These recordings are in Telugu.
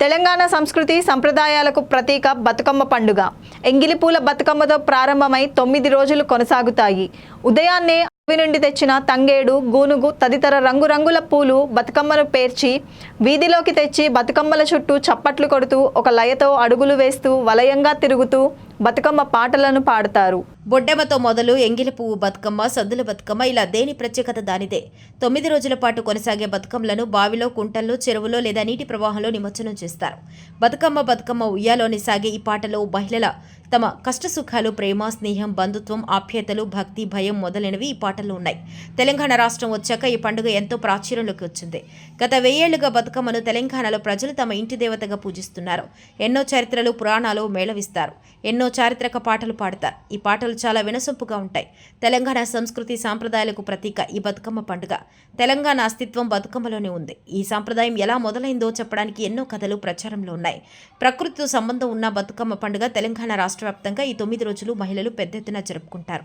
తెలంగాణ సంస్కృతి సంప్రదాయాలకు ప్రతీక బతుకమ్మ పండుగ. ఎంగిలిపూల బతుకమ్మతో ప్రారంభమై తొమ్మిది రోజులు కొనసాగుతాయి. ఉదయాన్నే అడవి నుండి తెచ్చిన తంగేడు గూనుగు తదితర రంగురంగుల పూలు బతుకమ్మను పేర్చి వీధిలోకి తెచ్చి బతుకమ్మల చుట్టూ చప్పట్లు కొడుతూ ఒక లయతో అడుగులు వేస్తూ వలయంగా తిరుగుతూ బతుకమ్మ పాటలను పాడతారు. బొడ్డెమ్మతో మొదలు ఎంగిలి పువ్వు బతుకమ్మ సద్దుల బతుకమ్మ ఇలా దేని ప్రత్యేకత దానిదే. తొమ్మిది రోజుల పాటు కొనసాగే బతుకమ్మలను బావిలో కుంటల్లో చెరువులో లేదా నీటి ప్రవాహంలో నిమజ్జనం చేస్తారు. బతుకమ్మ బతుకమ్మ ఉయ్యాలోని సాగే ఈ పాటలో మహిళల తమ కష్టసుఖాలు ప్రేమ స్నేహం బంధుత్వం ఆప్యాయతలు భక్తి భయం మొదలైనవి ఈ పాటల్లో ఉన్నాయి. తెలంగాణ రాష్ట్రం వచ్చాక ఈ పండుగ ఎంతో ప్రాచుర్యంలోకి వచ్చింది. గత వెయ్యేళ్ళుగా బతుకమ్మను తెలంగాణలో ప్రజలు తమ ఇంటి దేవతగా పూజిస్తున్నారు. ఎన్నో చరిత్రలు పురాణాలు మేళవిస్తారు. ఎన్నో చారిత్రక పాటలు పాడతారు. ఈ పాటలు చాలా వినసొంపుగా ఉంటాయి. తెలంగాణ సంస్కృతి సాంప్రదాయాలకు ప్రతీక ఈ బతుకమ్మ పండుగ. తెలంగాణ అస్తిత్వం బతుకమ్మలోనే ఉంది. ఈ సాంప్రదాయం ఎలా మొదలైందో చెప్పడానికి ఎన్నో కథలు ప్రచారంలో ఉన్నాయి. ప్రకృతితో సంబంధం ఉన్న బతుకమ్మ పండుగ తెలంగాణ రాష్ట్ర వ్యాప్తంగా ఈ తొమ్మిది రోజులు మహిళలు పెద్ద ఎత్తున జరుపుకుంటారు.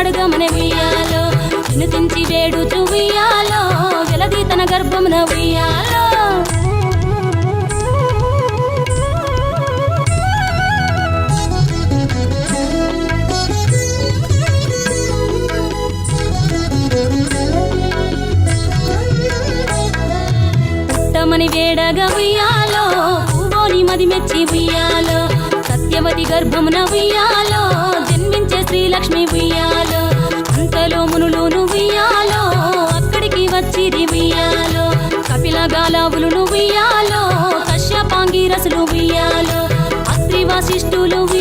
పలికి మన ఉయ్యాలో. వినుతించి వేడు ఉయ్యాలో వెలది తన గర్భమున ఉయ్యాలో. పుట్టమని వేడగా ఉయ్యాలో. పువ్వోని మది మెచ్చి ఉయ్యాలో. సత్యవతి గర్భమున ఉయ్యాలో. లక్ష్మి ఉయ్యాలో అంతలో మునులోను ఉయ్యాలో అక్కడికి వచ్చి ఉయ్యాలో కపిల గాలావులు ఉయ్యాలో కశ్యపాంగి రసులు ఉయ్యాలో అస్త్రి వశిష్ఠులు ఉయ్యాలో.